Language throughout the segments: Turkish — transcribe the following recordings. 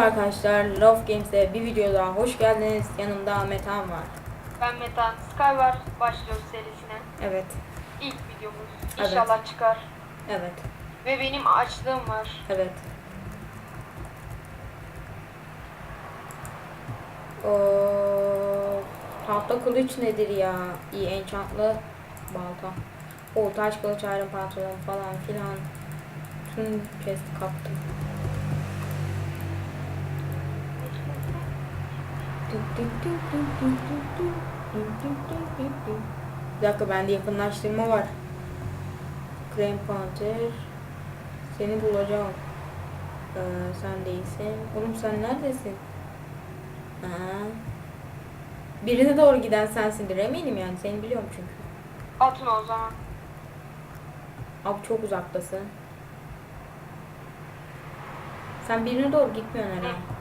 Merhaba arkadaşlar, Love Games'e bir video daha hoş geldiniz. Yanımda Metan var. Ben Metan. Skyward başlıyoruz serisine. Evet, İlk videomuz. Evet. İnşallah çıkar. evet, Ve benim açlığım var. evet. O tahta kılıç nedir ya? İyi enchantlı balta. O taş kılıç ayrım pantolon falan filan. Tüm chest'i kaptım. Bir dakika bende yakınlaştırma var. Krem Panther. Seni bulacağım. Ee, sen değilsin. Oğlum sen neredesin? Ha. Birine doğru giden sensindir eminim yani. Seni biliyorum çünkü. Atın o zaman. Abi çok uzaktasın. Sen birine doğru gitmiyorsun herhalde.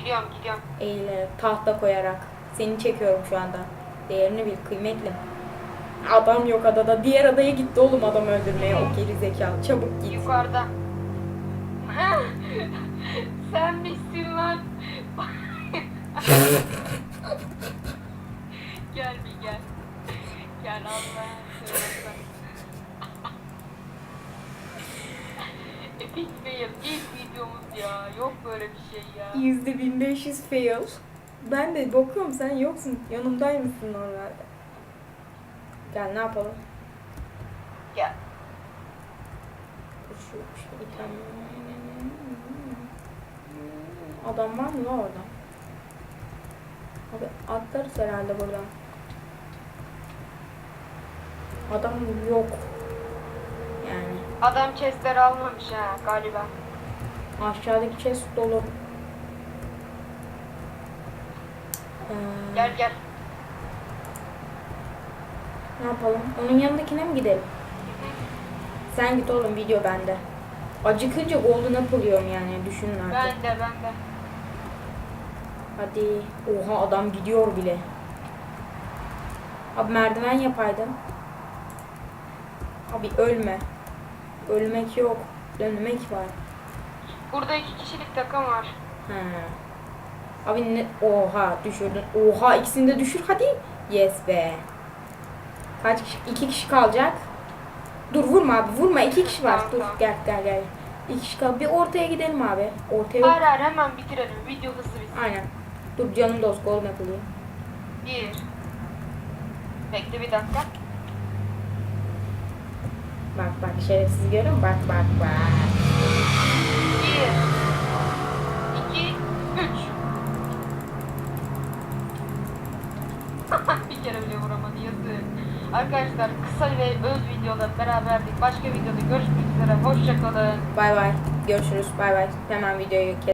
Gidiyorum gidiyorum. Eğilerek, tahta koyarak. Seni çekiyorum şu anda. Değerini bil, kıymetli. Adam yok adada. Diğer adaya gitti oğlum adam öldürmeye. O geri zekalı. Çabuk git. Yukarıda. Sen misin lan? gel bir gel. Gel Allah'ın Epic fail. İlk videomuz ya. Yok böyle bir şey ya. Yüzde 1500 fail. Ben de bakıyorum sen yoksun. Yanımdaymışsın normalde. Gel ne yapalım? Gel. Şu, şu. Adam var mı orada? Abi atlarız herhalde buradan. Adam yok. Adam chestleri almamış ha galiba. aşağıdaki chest dolu. Ee, Gel gel. Ne yapalım? Onun yanındakine mi gidelim? Sen git oğlum video bende. Acıkınca golden apple yiyorum yani düşünün artık. Ben de ben de. Hadi. Oha adam gidiyor bile. Abi merdiven yapaydın. Abi ölme. Ölmek yok. Dönmek var. Burada iki kişilik takım var. Ha. Abi ne? Oha düşürdün. Oha ikisini de düşür hadi. Yes be. Kaç kişi? İki kişi kalacak. Dur vurma abi vurma. iki kişi var. Tamam, Dur tamam. gel gel gel. İki kişi kal. Bir ortaya gidelim abi. Ortaya. Hayır hayır hemen bitirelim. Video hızlı bitsin. Aynen. Dur canım dost golden yiyeyim. Bir. Bekle bir dakika. Bak bak şerefsiz musun? Bak bak bak. Bir. İki. Üç. bir kere bile vuramadı yazık. Arkadaşlar kısa ve öz videoda beraberdik. Başka videoda görüşmek üzere. Hoşçakalın. Bay bay. Görüşürüz. Bay bay. Hemen videoyu kes.